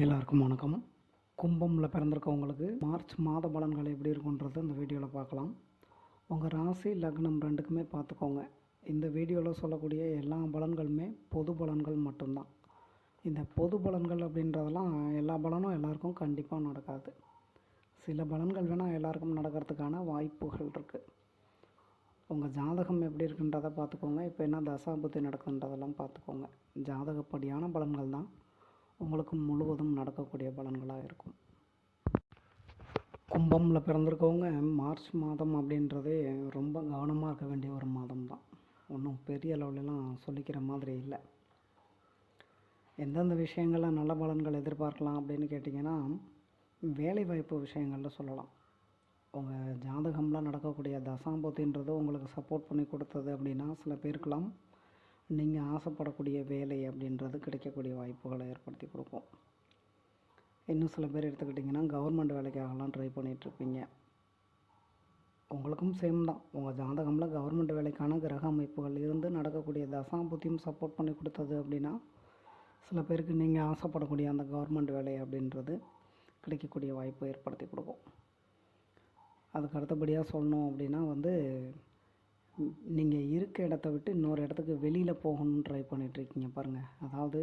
எல்லாருக்கும் வணக்கம். கும்பமில் பிறந்திருக்கவங்களுக்கு மார்ச் மாத பலன்கள் எப்படி இருக்குன்றது இந்த வீடியோவில் பார்க்கலாம். உங்கள் ராசி லக்னம் ரெண்டுக்குமே பார்த்துக்கோங்க. இந்த வீடியோவில் சொல்லக்கூடிய எல்லா பலன்களுமே பொது பலன்கள் மட்டும்தான். இந்த பொது பலன்கள் அப்படின்றதெல்லாம் எல்லா பலனும் எல்லாருக்கும் கண்டிப்பாக நடக்காது. சில பலன்கள் வேணால் எல்லாருக்கும் நடக்கிறதுக்கான வாய்ப்புகள் இருக்குது உங்கள் ஜாதகம் எப்படி இருக்குன்றதை பார்த்துக்கோங்க. இப்போ என்ன தசாபுத்தி நடக்குன்றதெல்லாம் பார்த்துக்கோங்க. ஜாதகப்படியான பலன்கள் தான். உங்களுக்கு முழுவதும் நடக்கக்கூடிய பலன்களாக இருக்கும். கும்பமில் பிறந்திருக்கவங்க மார்ச் மாதம் அப்படின்றதே ரொம்ப கவனமாக இருக்க வேண்டிய ஒரு மாதம் தான் ஒன்றும் பெரிய அளவுலலாம் சொல்லிக்கிற மாதிரி இல்லை. எந்தெந்த விஷயங்களில் நல்ல பலன்கள் எதிர்பார்க்கலாம் அப்படின்னு கேட்டிங்கன்னா வேலைவாய்ப்பு விஷயங்களில் சொல்லலாம். உங்கள் ஜாதகம்லாம் நடக்கக்கூடிய தசாம்பத்தின்றது உங்களுக்கு சப்போர்ட் பண்ணி கொடுத்தது அப்படின்னா சில பேருக்கெல்லாம் நீங்கள் ஆசைப்படக்கூடிய வேலை அப்படின்றது கிடைக்கக்கூடிய வாய்ப்புகளை ஏற்படுத்தி கொடுக்கும். இன்னும் சில பேர் எடுத்துக்கிட்டிங்கன்னா கவர்மெண்ட் வேலைக்காகலாம் ட்ரை பண்ணிகிட்ருப்பீங்க உங்களுக்கும் சேம் தான். உங்கள் ஜாதகமில் கவர்மெண்ட் வேலைக்கான கிரக அமைப்புகள் இருந்து நடக்கக்கூடிய தசாம்புத்தியும் சப்போர்ட் பண்ணி கொடுத்தது அப்படின்னா சில பேருக்கு நீங்கள் ஆசைப்படக்கூடிய அந்த கவர்மெண்ட் வேலை அப்படின்றது கிடைக்கக்கூடிய வாய்ப்பை ஏற்படுத்தி கொடுக்கும். அதுக்கு அடுத்தபடியாக சொல்லணும் அப்படின்னா வந்து நீங்கள் இருக்க இடத்த விட்டு இன்னொரு இடத்துக்கு வெளியில் போகணும்னு ட்ரை பண்ணிகிட்ருக்கீங்க பாருங்கள் அதாவது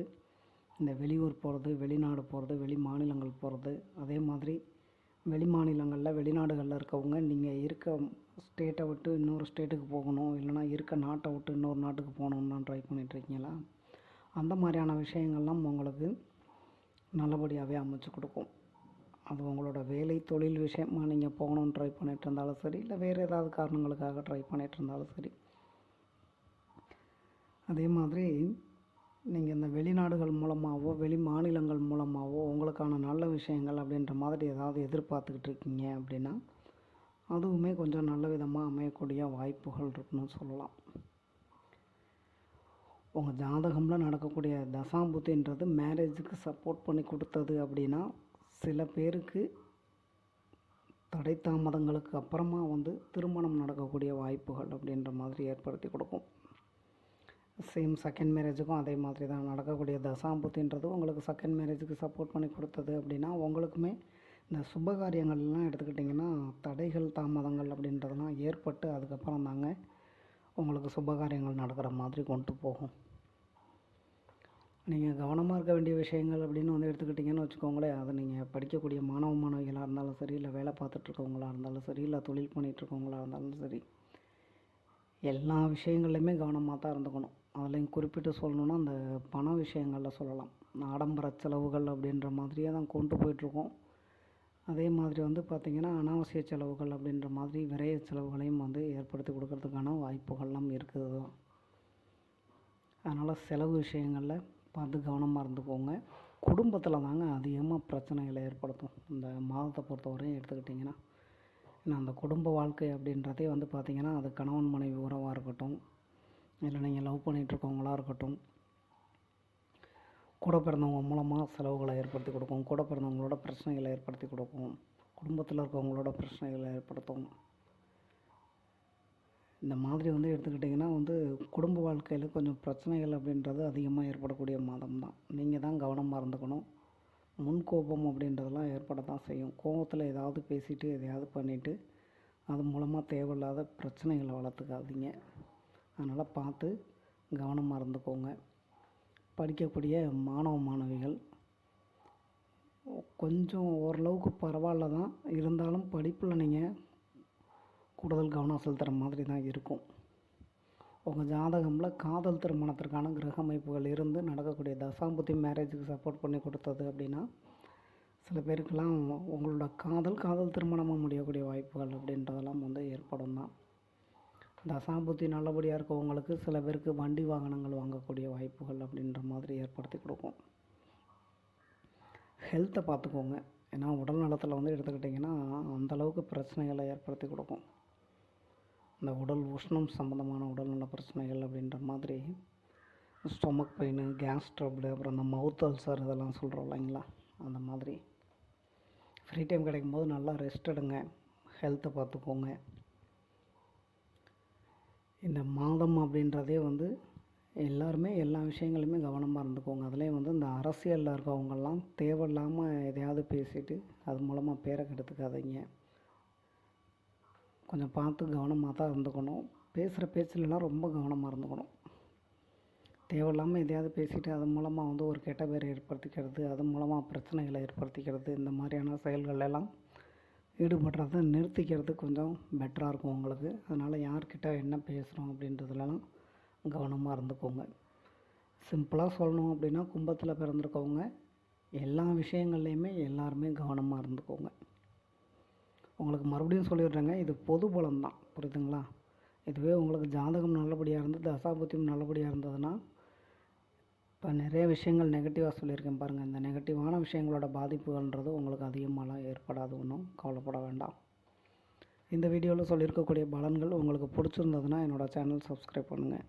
இந்த வெளியூர் போகிறது வெளிநாடு போகிறது வெளி மாநிலங்கள் போகிறது அதே மாதிரி வெளி மாநிலங்களில் வெளிநாடுகளில் இருக்கவங்க நீங்கள் இருக்க ஸ்டேட்டை விட்டு இன்னொரு ஸ்டேட்டுக்கு போகணும் இல்லைனா இருக்க நாட்டை விட்டு இன்னொரு நாட்டுக்கு போகணுன்னு ட்ரை பண்ணிகிட்ருக்கீங்களா அந்த மாதிரியான விஷயங்கள்லாம் உங்களுக்கு நல்லபடியாகவே அமைச்சு கொடுக்கும். அது உங்களோட வேலை தொழில் விஷயமாக நீங்கள் போகணும்னு ட்ரை பண்ணிகிட்டு இருந்தாலும் சரி இல்லை வேறு ஏதாவது காரணங்களுக்காக ட்ரை பண்ணிகிட்டு இருந்தாலும் சரி. அதே மாதிரி நீங்கள் இந்த வெளிநாடுகள் மூலமாகவோ வெளி மாநிலங்கள் மூலமாகவோ உங்களுக்கான நல்ல விஷயங்கள் அப்படின்ற மாதிரி ஏதாவது எதிர்பார்த்துக்கிட்டு இருக்கீங்க அப்படின்னா அதுவுமே கொஞ்சம் நல்ல விதமாக அமையக்கூடிய வாய்ப்புகள் இருக்குன்னு சொல்லலாம். உங்கள் ஜாதகமில் நடக்கக்கூடிய தசாம்புத்தின்றது மேரேஜுக்கு சப்போர்ட் பண்ணி கொடுத்தது அப்படின்னா சில பேருக்கு தடை தாமதங்களுக்கு அப்புறமா வந்து திருமணம் நடக்கக்கூடிய வாய்ப்புகள் அப்படின்ற மாதிரி ஏற்படுத்தி கொடுக்கும். சேம் செகண்ட் மேரேஜுக்கும் அதே மாதிரி தான். நடக்கக்கூடிய தசாம்புத்தின்றது உங்களுக்கு செகண்ட் மேரேஜுக்கு சப்போர்ட் பண்ணி கொடுத்தது அப்படின்னா உங்களுக்குமே இந்த சுபகாரியங்கள்லாம் எடுத்துக்கிட்டிங்கன்னா தடைகள் தாமதங்கள் அப்படின்றதெல்லாம் ஏற்பட்டு அதுக்கப்புறம் தாங்க உங்களுக்கு சுபகாரியங்கள் நடக்கிற மாதிரி கொண்டு போகும். நீங்கள் கவனமாக இருக்க வேண்டிய விஷயங்கள் அப்படின்னு வந்து எடுத்துக்கிட்டிங்கன்னு வச்சுக்கோங்களேன். அதை நீங்கள் படிக்கக்கூடிய மாணவ மாணவிகளாக இருந்தாலும் சரி இல்லை வேலை பார்த்துட்ருக்கவங்களா இருந்தாலும் சரி இல்லை தொழில் பண்ணிகிட்ருக்கவங்களா இருந்தாலும் சரி எல்லா விஷயங்கள்லையுமே கவனமாக தான் இருந்துக்கணும். அதுலேயும் குறிப்பிட்டு சொல்லணுன்னா அந்த பண விஷயங்களில் சொல்லலாம். ஆடம்பர செலவுகள் அப்படின்ற மாதிரியே தான் கொண்டு போயிட்டுருக்கோம் அதே மாதிரி வந்து பார்த்திங்கன்னா அனாவசிய செலவுகள் அப்படின்ற மாதிரி விரைய செலவுகளையும் வந்து ஏற்படுத்தி கொடுக்கறதுக்கான வாய்ப்புகள்லாம் இருக்குது. தான் அதனால் செலவு விஷயங்களில் பார்த்து கவனமாக இருந்துக்கோங்க. குடும்பத்தில் தாங்க அதிகமாக பிரச்சனைகளை ஏற்படுத்தும். இந்த மாதத்தை பொறுத்தவரையும் எடுத்துக்கிட்டிங்கன்னா ஏன்னா அந்த குடும்ப வாழ்க்கை அப்படின்றதே வந்து பார்த்திங்கன்னா அது கணவன் மனைவி உறவாக இருக்கட்டும் இல்லை நீங்கள் லவ் பண்ணிகிட்ருக்கவங்களா இருக்கட்டும் கூட பிறந்தவங்க மூலமாக செலவுகளை ஏற்படுத்தி கொடுக்கும். கூட பிறந்தவங்களோட பிரச்சனைகளை ஏற்படுத்தி கொடுக்கும். குடும்பத்தில் இருக்கவங்களோட பிரச்சனைகளை ஏற்படுத்தும். இந்த மாதிரி வந்து எடுத்துக்கிட்டிங்கன்னா வந்து குடும்ப வாழ்க்கையில் கொஞ்சம் பிரச்சனைகள் அப்படின்றது அதிகமாக ஏற்படக்கூடிய மாதம் தான். நீங்கள் தான் கவனமாக இருந்துக்கணும். முன்கோபம் அப்படின்றதெல்லாம் ஏற்பட தான் செய்யும். கோபத்தில் ஏதாவது பேசிவிட்டு எதையாவது பண்ணிவிட்டு அது மூலமாக தேவையில்லாத பிரச்சனைகளை வளர்த்துக்காதீங்க. அதனால் பார்த்து கவனமாக இருந்துக்கோங்க. படிக்கக்கூடிய மாணவ மாணவிகள் கொஞ்சம் ஓரளவுக்கு பரவாயில்ல தான் இருந்தாலும் படிப்பில் நீங்கள் கூடுதல் கவனம் செலுத்துகிற மாதிரி தான் இருக்கும். உங்கள் ஜாதகமில் காதல் திருமணத்திற்கான கிரக அமைப்புகள் இருந்து நடக்கக்கூடிய தசாம்புத்தி மேரேஜுக்கு சப்போர்ட் பண்ணி கொடுத்தது அப்படின்னா சில பேருக்கெல்லாம் உங்களோட காதல் காதல் திருமணமாக முடியக்கூடிய வாய்ப்புகள் அப்படின்றதெல்லாம் வந்து ஏற்படும் தான். தசாம்புத்தி நல்லபடியாக இருக்கவங்களுக்கு சில பேருக்கு வண்டி வாகனங்கள் வாங்கக்கூடிய வாய்ப்புகள் அப்படின்ற மாதிரி ஏற்படுத்தி கொடுக்கும். ஹெல்த்தை பார்த்துக்கோங்க. ஏன்னா உடல் நலத்தில் வந்து எடுத்துக்கிட்டிங்கன்னா அந்தளவுக்கு பிரச்சனைகளை ஏற்படுத்தி கொடுக்கும். இந்த உடல் உஷ்ணம் சம்மந்தமான உடல்நல பிரச்சனைகள் அப்படின்ற மாதிரி ஸ்டொமக் பெயின் கேஸ் ட்ரபிள் அப்புறம் இந்த மவுத் அல்சர் இதெல்லாம் சொல்கிறோம் இல்லைங்களா? அந்த மாதிரி. ஃப்ரீ டைம் கிடைக்கும்போது நல்லா ரெஸ்ட் எடுங்க. ஹெல்த்தை பார்த்துக்கோங்க. இந்த மாதம் அப்படின்றதே வந்து எல்லாருமே எல்லா விஷயங்களுமே கவனமாக இருந்துக்கோங்க. அதுலேயும் வந்து இந்த அரசியலில் இருக்கவங்கெல்லாம் தேவையில்லாமல் எதையாவது பேசிட்டு அது மூலமாக பேரை கெடுத்துக்காதீங்க. கொஞ்சம் பார்த்து கவனமாக தான் இருந்துக்கணும். பேசுகிற பேச்சிலலாம் ரொம்ப கவனமாக இருந்துக்கணும். தேவையில்லாமல் எதையாவது பேசிட்டு அது மூலமாக வந்து ஒரு கெட்ட பேரை ஏற்படுத்திக்கிறது அது மூலமாக பிரச்சனைகளை ஏற்படுத்திக்கிறது இந்த மாதிரியான செயல்கள் எல்லாம் ஈடுபடுறத நிறுத்திக்கிறது கொஞ்சம் பெட்டராக இருக்கும் உங்களுக்கு. அதனால் யார்கிட்ட என்ன பேசுகிறோம் அப்படின்றதுலலாம் கவனமாக இருந்துக்கோங்க. சிம்பிளாக சொல்லணும் அப்படின்னா கும்பத்தில் பிறந்திருக்கவங்க எல்லா விஷயங்கள்லையுமே எல்லாருமே கவனமாக இருந்துக்கோங்க. உங்களுக்கு மறுபடியும் சொல்லிடுறேங்க. இது பொது பலம் தான் புரியுதுங்களா? இதுவே உங்களுக்கு ஜாதகம் நல்லபடியாக இருந்து தசாபுத்தியும் நல்லபடியாக இருந்ததுன்னா இப்போ நிறைய விஷயங்கள் நெகட்டிவாக சொல்லியிருக்கேன் பாருங்கள் இந்த நெகட்டிவான விஷயங்களோட பாதிப்புகள்ன்றது உங்களுக்கு அதிகமாகலாம் ஏற்படாது. ஒன்றும் கவலைப்பட வேண்டாம். இந்த வீடியோவில் சொல்லியிருக்கக்கூடிய பலன்கள் உங்களுக்கு பிடிச்சிருந்ததுன்னா என்னோடய சேனல் சப்ஸ்கிரைப் பண்ணுங்கள்